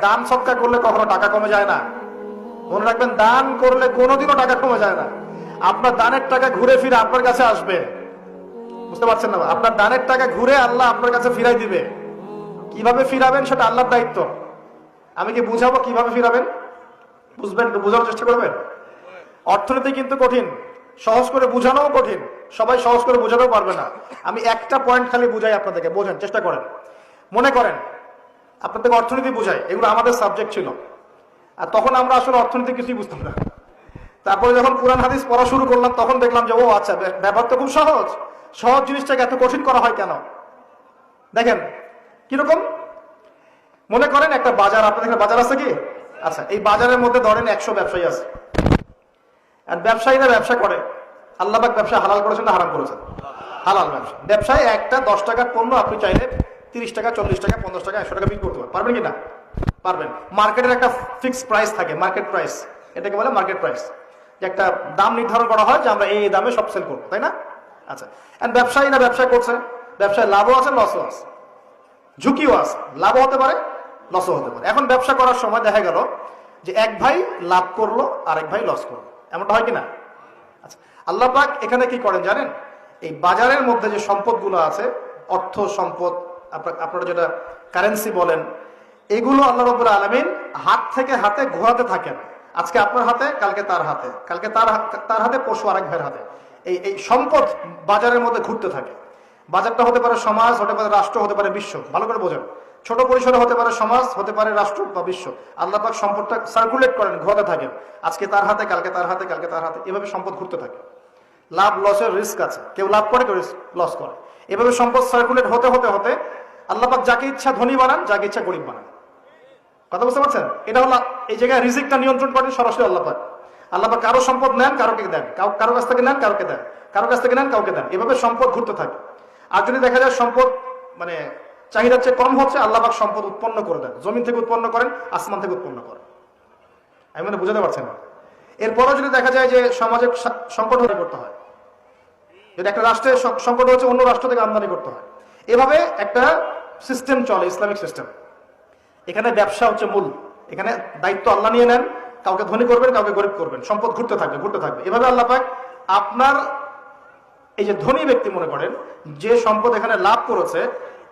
দান সৎকা করলে কখনো টাকা কমে যায় না। মনে রাখবেন, দান করলে কোনোদিনও টাকা কমে যায় না। আপনার দানের টাকা ঘুরে ফিরে আপনার কাছে আসবে। বুঝতে পারছেন না? আপনার দানের টাকা ঘুরে আল্লাহ আপনার কাছে ফিরাই দিবে। কীভাবে ফিরাবেন সেটা আল্লাহর দায়িত্ব। আমি কি বুঝাবো কীভাবে ফিরাবেন? বুঝবেন বোঝানোর চেষ্টা করবেন? অর্থনীতি কিন্তু কঠিন। সহজ করে বোঝানোও কঠিন। সবাই সহজ করে বোঝাতেও পারবে না। আমি একটা পয়েন্ট খালি বুঝাই আপনাদেরকে। বোঝেন, চেষ্টা করেন। মনে করেন আপনাদেরকে অর্থনীতি বুঝাই, এগুলো আমাদের সাবজেক্ট ছিল। আর তখন আমরা আসলে অর্থনীতি কিছুই বুঝতাম না। তারপরে যখন কোরআন হাদিস পড়া শুরু করলাম, তখন দেখলাম যে, ও আচ্ছা ব্যাপার তো খুব সহজ। সহজ জিনিসটাকে এত কঠিন করা হয় কেন? দেখেন, কীরকম? মনে করেন একটা বাজার, আপনাদের এখানে বাজার আছে কি? আচ্ছা এই বাজারের মধ্যে ধরেন একশো ব্যবসায়ী আছে। আর ব্যবসায়ীরা ব্যবসা করে। আল্লাহবাক ব্যবসা হালাল করেছেন না হারাম করেছেন? হালাল ব্যবসা। ব্যবসায় একটা দশ টাকার পণ্য আপনি চাইলে তিরিশ টাকা, চল্লিশ টাকা, পঞ্চাশ টাকা, একশো টাকা বিক্রি করতে পারবেন। পারবেন না? পারবেন। মার্কেটের একটা ফিক্সড প্রাইস থাকে মার্কেট প্রাইস এটাকে বলে মার্কেট প্রাইস যে একটা দাম নির্ধারণ করা হয় যে আমরা এই দামে সব সেল করব, তাই না? আচ্ছা। এন্ড ব্যবসায়ীরা ব্যবসা করছে? ব্যবসায় লাভও আছে লসও আছে। ঝুঁকিও আছে। লাভও হতে পারে লসও হতে পারে। এখন ব্যবসা করার সময় দেখা গেল যে এক ভাই লাভ করল আর এক ভাই লস করল। এমনটা হয় কি না? আচ্ছা। আল্লাহ পাক এখানে কি করেন জানেন? এই বাজারের মধ্যে যে সম্পদগুলো আছে, অর্থ সম্পদ আপনার- যেটা কারেন্সি বলেন, এগুলো আল্লাহ রবুল আলমিন হাত থেকে হাতে ঘোরাতে থাকেন। আজকে আপনার হাতে, কালকে তার হাতে। কালকে তার তার হাতে পশু আরেক ভাইয়ের হাতে। এই এই সম্পদ বাজারের মধ্যে ঘুরতে থাকে। বাজারটা হতে পারে সমাজ, হতে পারে রাষ্ট্র, হতে পারে বিশ্ব। ভালো করে বোঝেন। ছোট পরিসরে হতে পারে সমাজ, হতে পারে রাষ্ট্র বা বিশ্ব। আল্লাহ পাক সম্পদটা সার্কুলেট করেন, ঘোরাতে থাকেন। আজকে তার হাতে, কালকে তার হাতে, কালকে তার হাতে। এভাবে সম্পদ ঘুরতে থাকে। লাভ লসের রিস্ক আছে। কেউ লাভ করে, কেউ লস করে। এভাবে সম্পদ সার্কুলেট হতে হতে হতে আল্লাহ পাক যাকে ইচ্ছা ধনী বানান, যাকে ইচ্ছা গরিব বানান। কথা বুঝতে পারছেন? এটা হলো এই জায়গায় রিজিকটা নিয়ন্ত্রণ করেন সরাসরি আল্লাহ পাক। আল্লাহ পাক কারও সম্পদ নেন, কারোকে দেন। কারও কাছ থেকে নেন, কারোকে দেন। কারও কাছ থেকে নেন, কাউকে দেন। এভাবে সম্পদ ঘুরতে থাকে। আর যদি দেখা যায় সম্পদ মানে চাহিদার চেয়ে কম হচ্ছে, আল্লাহ পাক সম্পদ উৎপন্ন করে দেন। জমিন থেকে উৎপন্ন করেন, আসমান থেকে উৎপন্ন করেন। আমি মানে বুঝাতে পারছি না। এরপরও যদি দেখা যায় যে সমাজে সা- সংকট হয়ে করতে হয়, যদি একটা রাষ্ট্রের সংকট হচ্ছে, অন্য রাষ্ট্র থেকে আমদানি করতে হয়। এভাবে একটা সিস্টেম চলে, ইসলামিক সিস্টেম। এখানে ব্যবসা হচ্ছে মূল। এখানে দায়িত্ব আল্লাহ নিয়ে নেন, কাউকে ধনী করবেন, কাউকে গরিব করবেন। সম্পদ ঘুরতে থাকবে ঘুরতে থাকবে। এভাবে আল্লাহ পাক আপনার এই যে ধনী ব্যক্তি মনে করেন, যে সম্পদ এখানে লাভ করেছে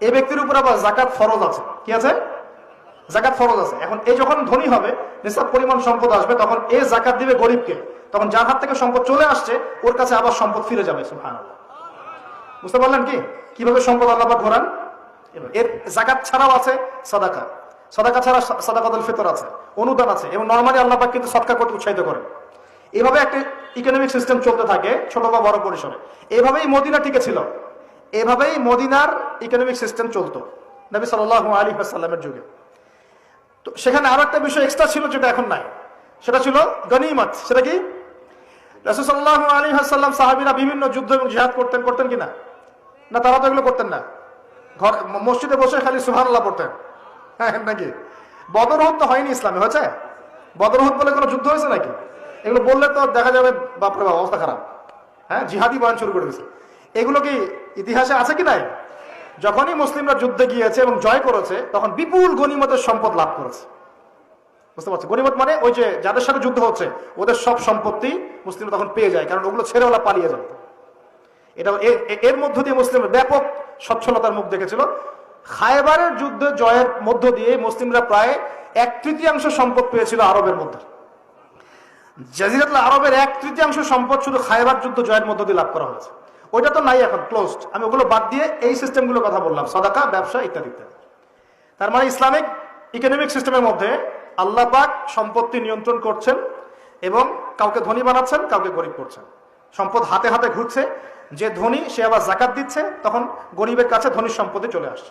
এই ব্যক্তির উপর আবার জাকাত ফরজ আছে। কি আছে? জাকাত ফরজ আছে। এখন এই যখন ধনী হবে, নিসাব পরিমাণ সম্পদ আসবে, তখন এ জাকাত দিবে গরিবকে। তখন যার হাত থেকে সম্পদ চলে আসছে, ওর কাছে আবার সম্পদ ফিরে যাবে, সুবহানাল্লাহ। বুঝতে পারলেন কি? কীভাবে সম্পদ আল্লাহ ঘোরান? এর জাকাত ছাড়াও আছে সাদাকা। সাদাকা ছাড়া সাদাকাতুল ফিতর আছে, অনুদান আছে এবং নরমালি আল্লাহ কিন্তু সৎকার করতে উৎসাহিত করে এভাবে একটা ইকোনমিক সিস্টেম চলতে থাকে ছোট বা বড় পরিসরে। এভাবেই মদিনা টিকে ছিল। এভাবেই মদিনার ইকোনমিক সিস্টেম চলতো নবী সাল্লাল্লাহু আলী সাল্লামের যুগে। তো সেখানে আরও একটা বিষয় এক্সট্রা ছিল যেটা এখন নাই। সেটা ছিল গনিমত। সেটা কি? রসুল্লাহ আলী হাসাল্লাম সাহাবিরা বিভিন্ন যুদ্ধ এবং জিহাদ করতেন করতেন কিনা না, তারা তো এগুলো করতেন না। ঘর, মসজিদে বসে খালি সুহান আল্লাহ পড়তেন। হ্যাঁ নাকি? বদরহুদ তো হয়নি ইসলামে, হয়েছে? বদরহুদ বলে কোনো যুদ্ধ হয়েছে নাকি? এগুলো বললে তো দেখা যাবে বাপরে বাপ, অবস্থা খারাপ। হ্যাঁ জিহাদি বয়ান শুরু করে দিয়েছে। এগুলো কি ইতিহাসে আছে কি নাই? যখনই মুসলিমরা যুদ্ধে গিয়েছে এবং জয় করেছে, তখন বিপুল গনিমতের সম্পদ লাভ করেছে। বুঝতে পারছি গনিমত মানে ওই যে যাদের সাথে যুদ্ধ হচ্ছে, ওদের সব সম্পত্তি মুসলিমরা তখন পেয়ে যায়, কারণ ওগুলো ছেড়ে ওরা পালিয়ে যেত এটা এর মধ্য দিয়ে মুসলিমরা ব্যাপক সচ্ছলতার মুখ দেখেছিল। খায়বারের যুদ্ধে জয়ের মধ্য দিয়ে মুসলিমরা প্রায় এক তৃতীয়াংশ সম্পদ পেয়েছিল আরবের মধ্যে। জাজিরাতুল আরবের এক তৃতীয়াংশ সম্পদ শুধু খায়বার যুদ্ধ জয়ের মধ্য দিয়ে লাভ করা হয়েছে। ওইটা তো নাই এখন ক্লোজড আমি ওগুলো বাদ দিয়ে এই সিস্টেমগুলো কথা বললাম, সদাকা, ব্যবসা ইত্যাদি ইত্যাদি। তার মানে ইসলামিক ইকোনমিক সিস্টেমের মধ্যে আল্লাহ পাক সম্পত্তি নিয়ন্ত্রণ করছেন এবং কাউকে ধনী বানাচ্ছেন, কাউকে গরিব করছেন। সম্পদ হাতে হাতে ঘুরছে যে ধনী, সে আবার জাকাত দিচ্ছে, তখন গরিবের কাছে ধনীর সম্পত্তি চলে আসছে।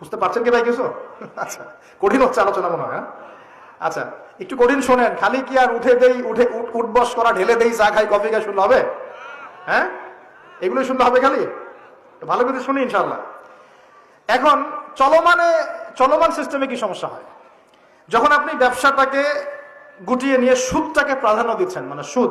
বুঝতে পারছেন কি ভাই কিছু? আচ্ছা কঠিন হচ্ছে আলোচনা মনে হয় হ্যাঁ? আচ্ছা একটু কঠিন শোনেন, খালি কি আর উঠে দেই, উঠে উঠ- উঠবস করা, ঢেলে দেই, চা খাই, কফি খাই, শুনলে হবে? হ্যাঁ? এগুলো শুনলে হবে খালি? ভালো করে শুনি ইনশাল্লাহ এখন, চলমানে, চলমান সিস্টেমে কি সমস্যা হয়? যখন আপনি ব্যবসাটাকে গুটিয়ে নিয়ে সুদটাকে প্রাধান্য দিচ্ছেন মানে সুদ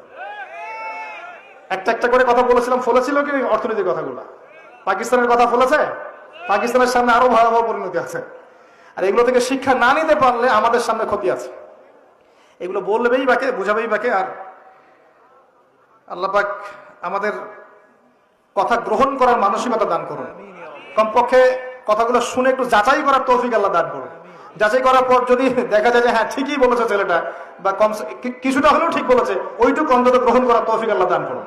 একটা একটা করে কথা বলেছিলাম, ফলেছিল কি অর্থনীতির কথাগুলো? পাকিস্তানের কথা ফলেছে? পাকিস্তানের সামনে আরও ভয়াবহ পরিণতি আছে। আর এগুলো থেকে শিক্ষা না নিতে পারলে আমাদের সামনে ক্ষতি আছে। এগুলো বলবেই বাকে, বুঝাবেই বাকে, আর আল্লাহ পাক আমাদের কথা গ্রহণ করার মানসিকতা দান করুন। কমপক্ষে কথাগুলো শুনে একটু যাচাই করার তৌফিক আল্লাহ দান করুন। যাচাই করার পর যদি দেখা যায় যে হ্যাঁ ঠিকই বলেছে ছেলেটা, বা কম কিছুটা হলেও ঠিক বলেছে, ওইটুকু অন্তত গ্রহণ করার তৌফিক আল্লাহ দান করুন।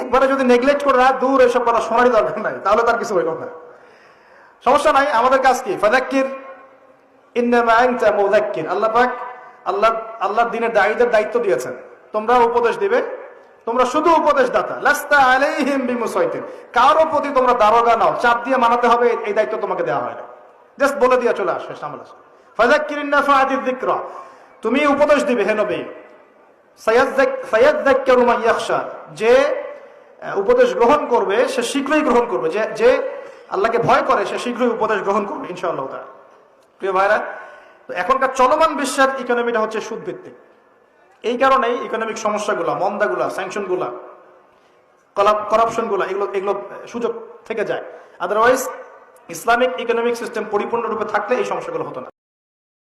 একবারে যদি নেগলেক্ট করে রাত দূর এসব কথা শোনারই দরকার নাই, তাহলে তার কিছু হইল না। সমস্যা নাই, আমাদের কাজ কি? ফাদাক্কির আল্লাহ পাক আল্লাহ, আল্লাহর দিনের দায়ীদের দায়িত্ব দিয়েছেন। তোমরা উপদেশ দিবে, তোমরা শুধু উপদেশ দাতা কারও প্রতি তোমরা দারোগা নাও, চাপ দিয়ে মানাতে হবে, এই দায়িত্ব তোমাকে দেওয়া হয় না জাস্ট বলে দিয়ে চলে আসে, সামনে আসে। ফাযাক্কির নাফাআতিদ যিকরা। তুমি উপদেশ দিবে, হে নবী। মান ইয়াখশা। যে উপদেশ গ্রহণ করবে, সে শীঘ্রই গ্রহণ করবে। যে যে আল্লাহকে ভয় করে, সে শীঘ্রই উপদেশ গ্রহণ করবে, ইনশাআল্লাহ তাআলা। প্রিয় ভাইরা এখনকার চলমান বিশ্বের ইকোনমিটা হচ্ছে সুদ ভিত্তিক এই কারণেই ইকোনমিক সমস্যাগুলা, মন্দাগুলা স্যাংশনগুলা করাপশনগুলা এগুলো এগুলো সুযোগ থেকে যায়। আদারওয়াইজ ইসলামিক ইকোনমিক সিস্টেম পরিপূর্ণরূপে থাকলে এই সমস্যাগুলো হতো না।